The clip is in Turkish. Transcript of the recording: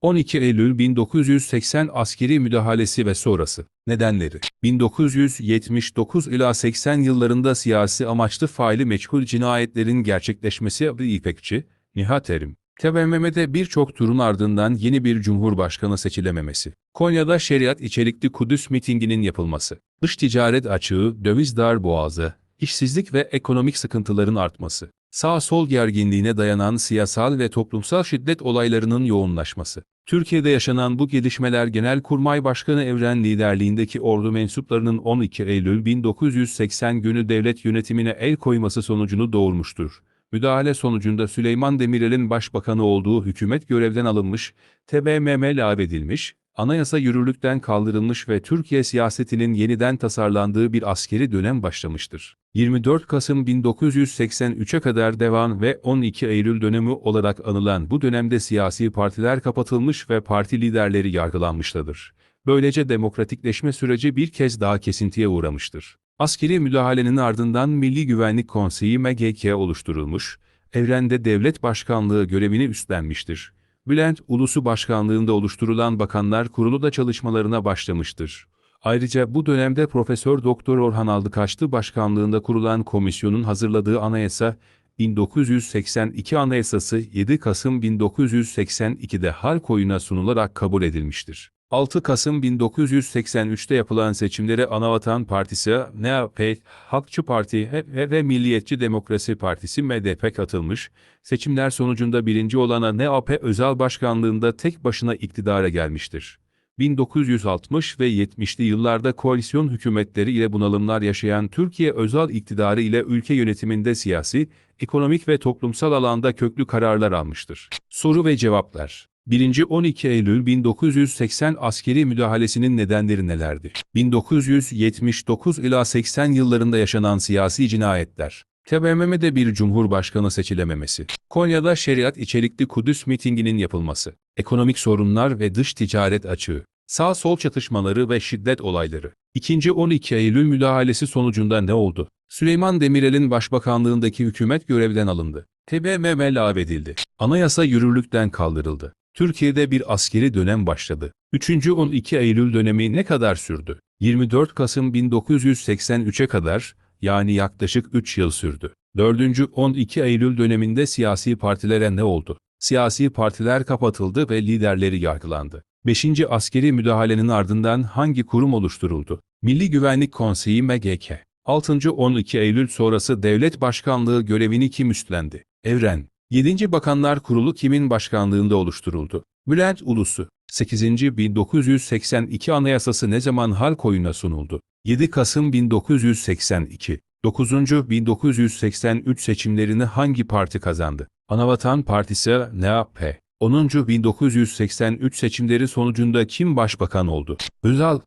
12 Eylül 1980 askeri müdahalesi ve sonrası. Nedenleri 1979 ila 80 yıllarında siyasi amaçlı faili meçhul cinayetlerin gerçekleşmesi ve İpekçi, Nihat Erim, TBMM'de birçok turun ardından yeni bir cumhurbaşkanı seçilememesi. Konya'da şeriat içerikli Kudüs mitinginin yapılması. Dış ticaret açığı, döviz dar boğazı, işsizlik ve ekonomik sıkıntıların artması. Sağ-sol gerginliğine dayanan siyasal ve toplumsal şiddet olaylarının yoğunlaşması. Türkiye'de yaşanan bu gelişmeler Genelkurmay Başkanı Evren liderliğindeki ordu mensuplarının 12 Eylül 1980 günü devlet yönetimine el koyması sonucunu doğurmuştur. Müdahale sonucunda Süleyman Demirel'in başbakanı olduğu hükümet görevden alınmış, TBMM lağvedilmiş, anayasa yürürlükten kaldırılmış ve Türkiye siyasetinin yeniden tasarlandığı bir askeri dönem başlamıştır. 24 Kasım 1983'e kadar devam ve 12 Eylül dönemi olarak anılan bu dönemde siyasi partiler kapatılmış ve parti liderleri yargılanmışlardır. Böylece demokratikleşme süreci bir kez daha kesintiye uğramıştır. Askeri müdahalenin ardından Milli Güvenlik Konseyi MGK oluşturulmuş, evrende devlet başkanlığı görevini üstlenmiştir. Bülent Ulusu Başkanlığında oluşturulan Bakanlar Kurulu da çalışmalarına başlamıştır. Ayrıca bu dönemde Profesör Doktor Orhan Aldıkaçlı Başkanlığında kurulan komisyonun hazırladığı anayasa, 1982 Anayasası 7 Kasım 1982'de halk oyuna sunularak kabul edilmiştir. 6 Kasım 1983'te yapılan seçimlere Anavatan Partisi, NAP, Halkçı Parti ve, Milliyetçi Demokrasi Partisi MDP katılmış, seçimler sonucunda birinci olan NAP özel başkanlığında tek başına iktidara gelmiştir. 1960 ve 70'li yıllarda koalisyon hükümetleri ile bunalımlar yaşayan Türkiye özel iktidarı ile ülke yönetiminde siyasi, ekonomik ve toplumsal alanda köklü kararlar almıştır. Soru ve cevaplar 1. 12 Eylül 1980 askeri müdahalesinin nedenleri nelerdi? 1979 ila 80 yıllarında yaşanan siyasi cinayetler. TBMM'de bir cumhurbaşkanı seçilememesi. Konya'da şeriat içerikli Kudüs mitinginin yapılması. Ekonomik sorunlar ve dış ticaret açığı. Sağ-sol çatışmaları ve şiddet olayları. 2. 12 Eylül müdahalesi sonucunda ne oldu? Süleyman Demirel'in başbakanlığındaki hükümet görevden alındı. TBMM lağvedildi. Anayasa yürürlükten kaldırıldı. Türkiye'de bir askeri dönem başladı. 3. 12 Eylül dönemi ne kadar sürdü? 24 Kasım 1983'e kadar, yani yaklaşık 3 yıl sürdü. 4. 12 Eylül döneminde siyasi partilere ne oldu? Siyasi partiler kapatıldı ve liderleri yargılandı. 5. Askeri müdahalenin ardından hangi kurum oluşturuldu? Milli Güvenlik Konseyi MGK. 6. 12 Eylül sonrası devlet başkanlığı görevini kim üstlendi? Evren. 7. Bakanlar Kurulu kimin başkanlığında oluşturuldu? Bülent Ulusu. 8. 1982 Anayasası ne zaman halk oyuna sunuldu? 7 Kasım 1982. 9. 1983 seçimlerini hangi parti kazandı? Anavatan Partisi NAP. 10. 1983 seçimleri sonucunda kim başbakan oldu? Özal